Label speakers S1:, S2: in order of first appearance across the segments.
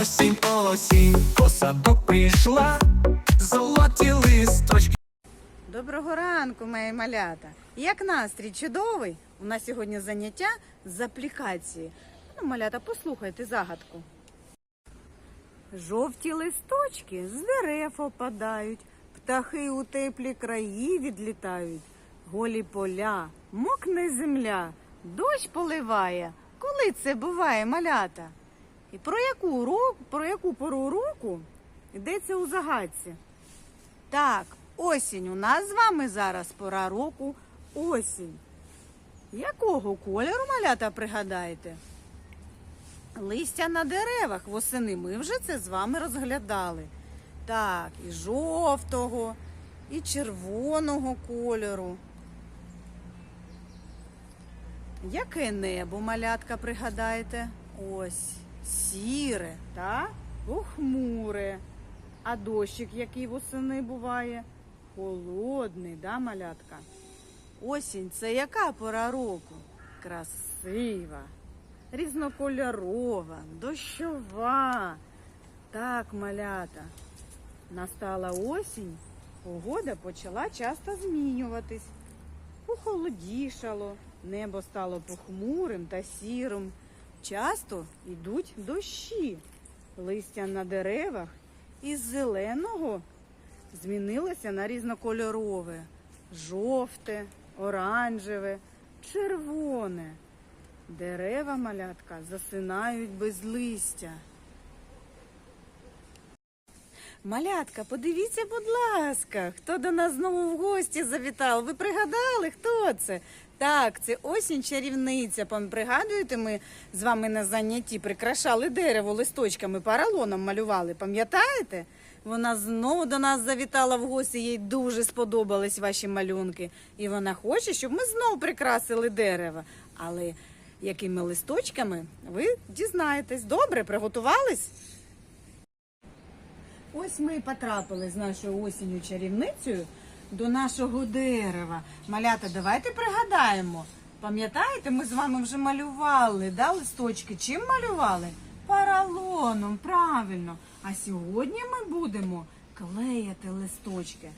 S1: Осінь, осінь, посадок прийшла, золоті листочки.
S2: Доброго ранку, мої малята. Як настрій чудовий? У нас сьогодні заняття з аплікації. Ну, малята, послухайте загадку. Жовті листочки з дерев опадають, птахи у теплі краї відлітають, голі поля, мокне земля, дощ поливає. Коли це буває, малята? І про яку, ро- про яку пору року йдеться у загадці? Так, осінь. У нас з вами зараз пора року осінь. Якого кольору малята пригадаєте? Листя на деревах восени ми вже це з вами розглядали. Так, і жовтого, і червоного кольору. Яке небо малятка пригадаєте? Ось сіре, так? Похмуре. А дощик, який восени буває? Холодний, да, малятка? Осінь це яка пора року? Красива, різнокольорова, дощова. Так, малята. Настала осінь, погода почала часто змінюватись. Похолодішало, небо стало похмурим та сірим. Часто йдуть дощі. Листя на деревах із зеленого змінилося на різнокольорове, жовте, оранжеве, червоне. Дерева малятка засинають без листя. Малятка, подивіться, будь ласка, хто до нас знову в гості завітав. Ви пригадали, хто це? Так, це осінь чарівниця. Пригадуєте, ми з вами на занятті прикрашали дерево листочками, паралоном малювали. Пам'ятаєте? Вона знову до нас завітала в гості, їй дуже сподобались ваші малюнки. І вона хоче, щоб ми знову прикрасили дерево. Але якими листочками ви дізнаєтесь. Добре, приготувались? Ось ми і потрапили з нашою осінню чарівницею до нашого дерева. Малята, давайте пригадаємо. Пам'ятаєте, ми з вами вже малювали да, листочки. Чим малювали? Паралоном, правильно. А сьогодні ми будемо клеїти листочки.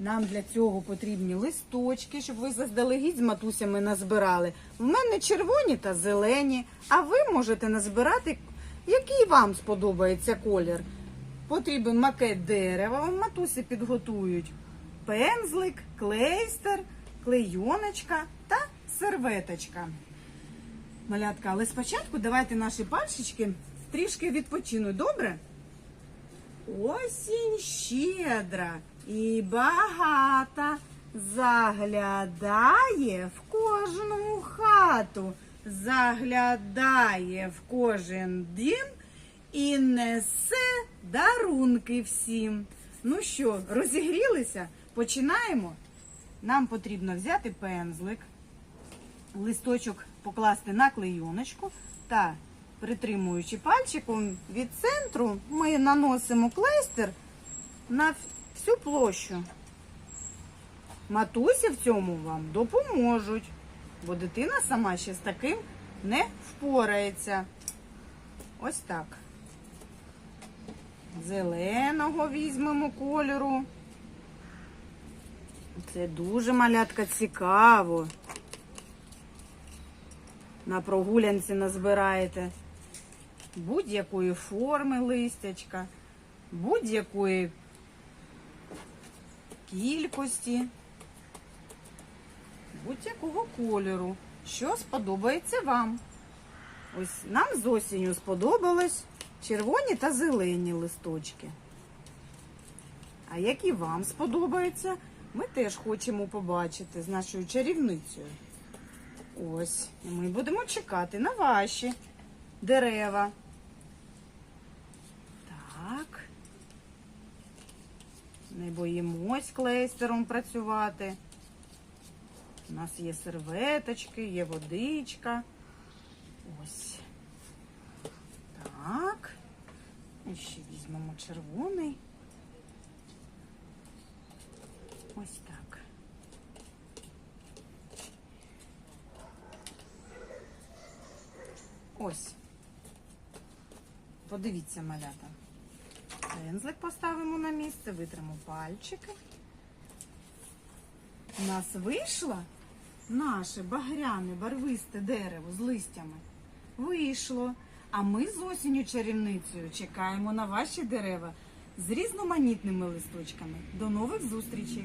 S2: Нам для цього потрібні листочки, щоб ви заздалегідь з матусями назбирали. В мене червоні та зелені, а ви можете назбирати, який вам сподобається колір. Потрібен макет дерева, вам матусі підготують. Пензлик, клейстер, клейоночка та серветочка. Малятка, але спочатку давайте наші пальчики трішки відпочинуть, добре? Осінь щедра і багата заглядає в кожну хату, заглядає в кожен дім і несе дарунки всім. Ну що, розігрілися? Починаємо. Нам потрібно взяти пензлик, листочок покласти на клейоночку та притримуючи пальчиком від центру, ми наносимо клейстер на всю площу. Матусі в цьому вам допоможуть, бо дитина сама ще з таким не впорається. Ось так. Зеленого візьмемо кольору. Це дуже малятка цікаво. На прогулянці назбираєте будь-якої форми листячка, будь-якої кількості, будь-якого кольору, що сподобається вам. Ось нам з осінню сподобалось червоні та зелені листочки. А які вам сподобаються, ми теж хочемо побачити з нашою чарівницею. Ось, ми будемо чекати на ваші дерева. Так. Не боїмось клейстером працювати. У нас є серветочки, є водичка. Ось. Так. І ще візьмемо червоний. Ось так. Ось. Подивіться, малята. Пензлик поставимо на місце, витримо пальчики. У нас вийшло наше багряне барвисте дерево з листями. Вийшло. А ми з осінню чарівницею чекаємо на ваші дерева з різноманітними листочками. До нових зустрічей!